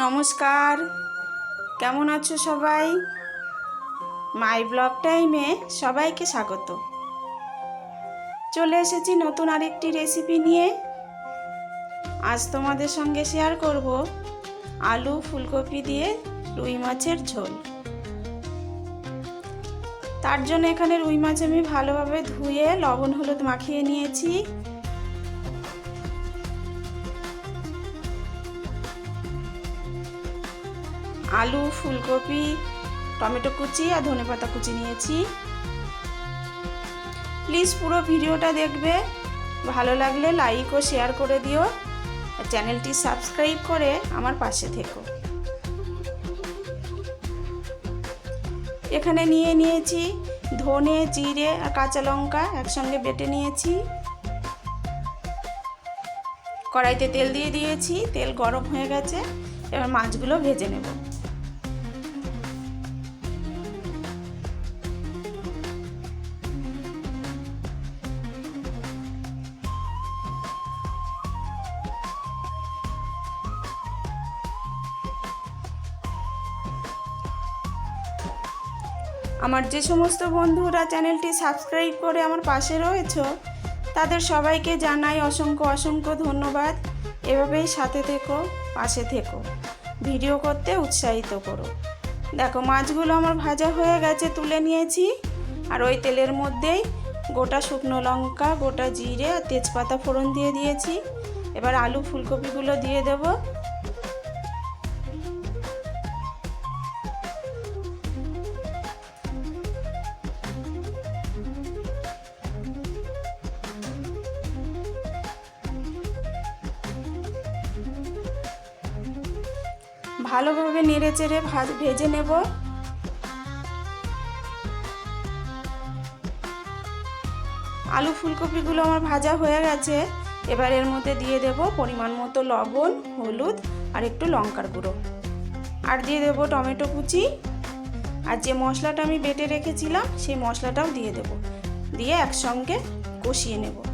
নমস্কার। কেমন আছো সবাই? মাই ব্লগ টাইমে সবাইকে স্বাগত। চলে এসেছি নতুন আরেকটি রেসিপি নিয়ে। আজ তোমাদের সঙ্গে শেয়ার করব আলু ফুলকপি দিয়ে রুই মাছের ঝোল। তার জন্য এখানে রুই মাছ আমি ভালোভাবে ধুয়ে লবণ হলুদ মাখিয়ে নিয়েছি। আলু, ফুলকপি, টমেটো কুচি আর ধনেপাতা কুচি নিয়েছি। প্লিজ পুরো ভিডিওটা দেখবে। ভালো লাগলে লাইক ও শেয়ার করে দিও। আর চ্যানেলটি সাবস্ক্রাইব করে আমার পাশে থেকো। এখানে নিয়ে নিয়েছি ধনে, জিরে আর কাঁচা লঙ্কা একসঙ্গে বেটে নিয়েছি। কড়াইতে তেল দিয়ে দিয়েছি। তেল গরম হয়ে গেছে। এবার মাছগুলো ভেজে নেব। আমার যে সমস্ত বন্ধুরা চ্যানেলটি সাবস্ক্রাইব করে আমার পাশে রয়েছ, তাদের সবাইকে জানাই অসংখ্য অসংখ্য ধন্যবাদ। এভাবেই সাথে থেকো। পাশে থেকো। ভিডিও করতে উৎসাহিত করো। দেখো, মাছগুলো আমার ভাজা হয়ে গেছে, তুলে নিয়েছি। আর ওই তেলের মধ্যেই গোটা শুকনো লঙ্কা, গোটা জিরে আর তেজপাতা ফোড়ন দিয়ে দিয়েছি। এবার আলু ফুলকপিগুলো দিয়ে দেবো। ভালোভাবে নেড়ে চেড়ে ভাজ, ভেজে নেব। আলু ফুলকপিগুলো আমার ভাজা হয়ে গেছে। এবার এর মধ্যে দিয়ে দেব পরিমাণ মতো লবণ, হলুদ আর একটু লঙ্কার গুঁড়ো। আর দিয়ে দেব টমেটো কুচি। আর যে মশলাটা আমি বেটে রেখেছিলাম, সেই মশলাটাও দিয়ে দেব। দিয়ে একসঙ্গে কষিয়ে নেব।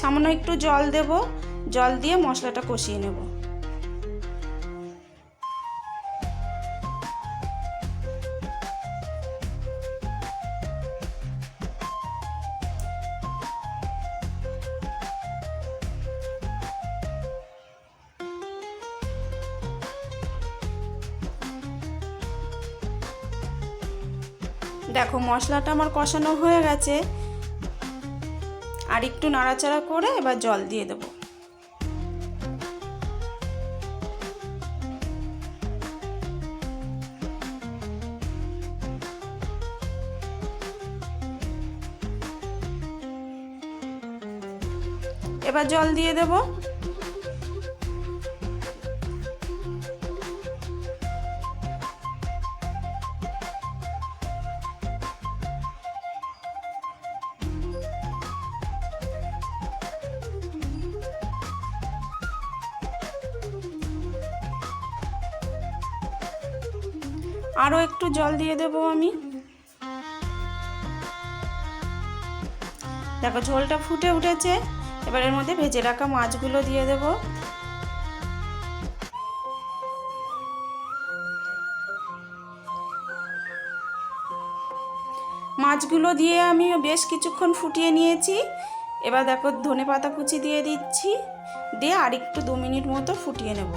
সামান্য একটু জল দেব। জল দিয়ে মশলাটা কষিয়ে নেব। দেখো, মশলাটা আমার কষানো হয়ে গেছে। আর একটু নাড়াচাড়া করে এবার জল দিয়ে দেবো। এবার জল দিয়ে দেবো। আরও একটু জল দিয়ে দেবো আমি। দেখো, ঝোলটা ফুটে উঠেছে। এবার এর মধ্যে ভেজে রাখা মাছগুলো দিয়ে দেব। মাছগুলো দিয়ে আমি বেশ কিছুক্ষণ ফুটিয়ে নিয়েছি। এবার দেখো ধনে পাতা কুচি দিয়ে দিচ্ছি। দিয়ে আর একটু দু মিনিট মতো ফুটিয়ে নেব।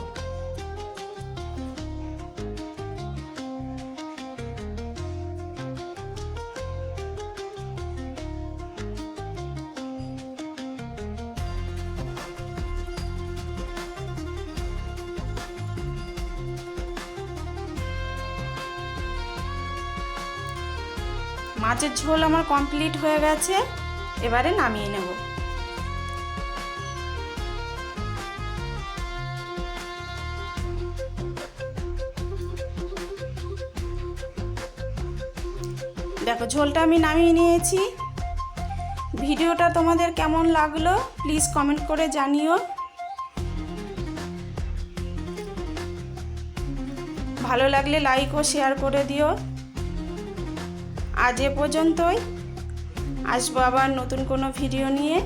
মাছের ঝোল আমার কমপ্লিট হয়ে গেছে, এবারে নামিয়ে নেব। দেখো, ঝোলটা আমি নামিয়ে নিয়েছি। ভিডিওটা তোমাদের কেমন লাগল, প্লিজ কমেন্ট করে জানিও। ভালো লাগলে লাইক ও শেয়ার করে দিও। আজ এ পর্যন্তই। আসব আবার নতুন কোনো ভিডিও নিয়ে।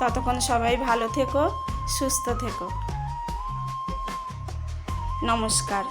ততক্ষণ সবাই ভালো থেকো, সুস্থ থেকো। নমস্কার।